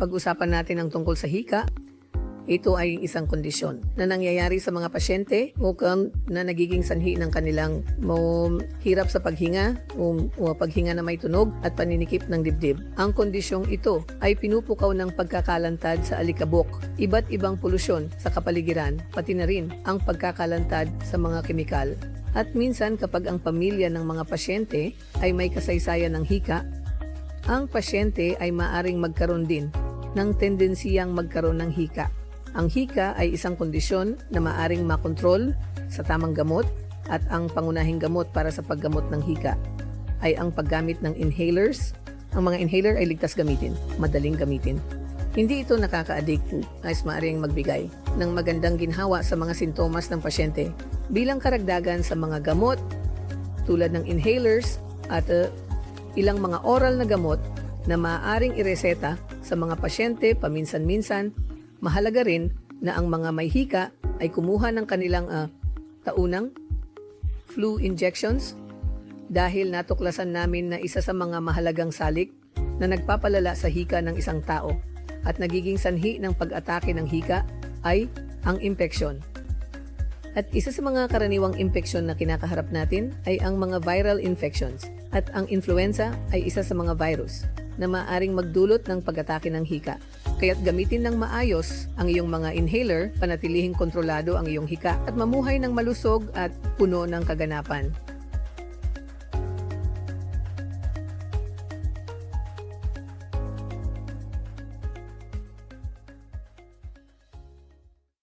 pag-usapan natin ang tungkol sa hika. Ito ay isang kondisyon na nangyayari sa mga pasyente o na nagiging sanhi ng kanilang hirap sa paghinga o, o paghinga na may tunog at paninikip ng dibdib. Ang kondisyong ito ay pinupukaw ng pagkakalantad sa alikabok, iba't ibang polusyon sa kapaligiran, pati na rin ang pagkakalantad sa mga kemikal. At minsan kapag ang pamilya ng mga pasyente ay may kasaysayan ng hika, ang pasyente ay maaring magkaroon din ng tendensiyang magkaroon ng hika. Ang hika ay isang kondisyon na maaring makontrol sa tamang gamot at ang pangunahing gamot para sa paggamot ng hika ay ang paggamit ng inhalers. Ang mga inhaler ay ligtas gamitin, madaling gamitin. Hindi ito nakaka-addict ay maaring magbigay ng magandang ginhawa sa mga sintomas ng pasyente bilang karagdagan sa mga gamot tulad ng inhalers at uh, ilang mga oral na gamot na maaaring ireseta sa mga pasyente paminsan-minsan, mahalaga rin na ang mga may hika ay kumuha ng kanilang ah, taunang flu injections dahil natuklasan namin na isa sa mga mahalagang salik na nagpapalala sa hika ng isang tao at nagiging sanhi ng pag-atake ng hika ay ang impeksyon. At isa sa mga karaniwang impeksyon na kinakaharap natin ay ang mga viral infections. At ang influenza ay isa sa mga virus na maaring magdulot ng pag-atake ng hika. Kaya't gamitin ng maayos ang iyong mga inhaler, panatilihing kontrolado ang iyong hika at mamuhay ng malusog at puno ng kaganapan.